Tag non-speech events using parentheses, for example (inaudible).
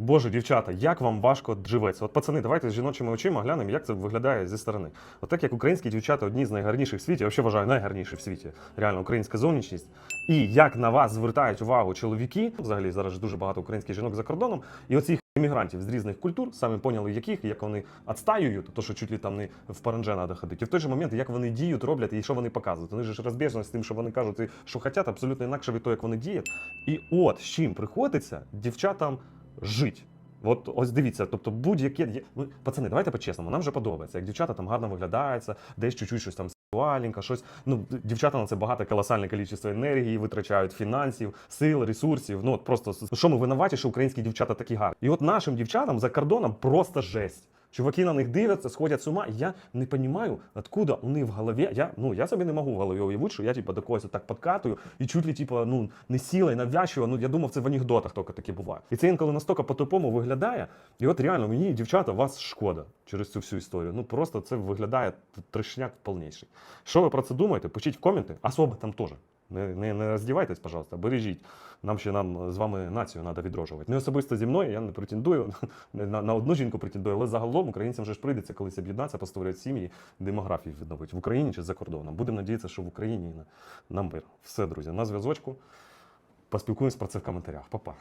Боже, дівчата, як вам важко живеться? От пацани, давайте з жіночими очима глянемо, як це виглядає зі сторони. От так як українські дівчата одні з найгарніших в світі, я взагалі вважаю найгарніші в світі. Реально, українська зовнішність. І як на вас звертають увагу чоловіки, взагалі зараз дуже багато українських жінок за кордоном, і оцих іммігрантів з різних культур, самі поняли, яких, як вони відстаюють, то що чуть ли там не в паранже треба ходити. І в той же момент, як вони діють, роблять і що вони показують. Вони ж розбіжно з тим, що вони кажуть, і що хочуть, абсолютно інакше від того, як вони діють. І от з чим приходиться дівчатам жити. От ось дивіться, тобто будь-яке. Ну, пацани, давайте по-чесному, нам вже подобається. Як дівчата там гарно виглядаються, десь чуть-чуть щось там сексуальненько, щось. Ну, дівчата на це багато колосальне кількість енергії витрачають, фінансів, сил, ресурсів. Ну от просто що ми винуваті, що українські дівчата такі гарні. І от нашим дівчатам за кордоном просто жесть. Чуваки на них дивляться, сходять з ума. Я не розумію, откуда них в голові. Я, ну, я собі не можу в голові уявити, що я типу, до когось так подкатую і чуть ли типу, ну, не сіла і навязчиво. Ну, я думав, це в анекдотах тільки таке буває. І це інколи настільки по-тупому виглядає. І от реально мені, дівчата, вас шкода через цю всю історію. Ну просто це виглядає трешняк повніший. Що ви про це думаєте? Пишіть в коменти, особи там теж. Не, не, не роздівайтесь, пожалуйста, бережіть. Нам ще нам з вами націю треба відроджувати. Не особисто зі мною, я не претендую (laughs) на, на одну жінку претендую, але загалом українцям вже ж прийдеться колись об'єднатися, постворювати сім'ї, демографію відновити в Україні чи за кордоном. Будемо надіятися, що в Україні на, на мир. Все, друзі, на зв'язочку. Поспілкуємось про це в коментарях. Па-па.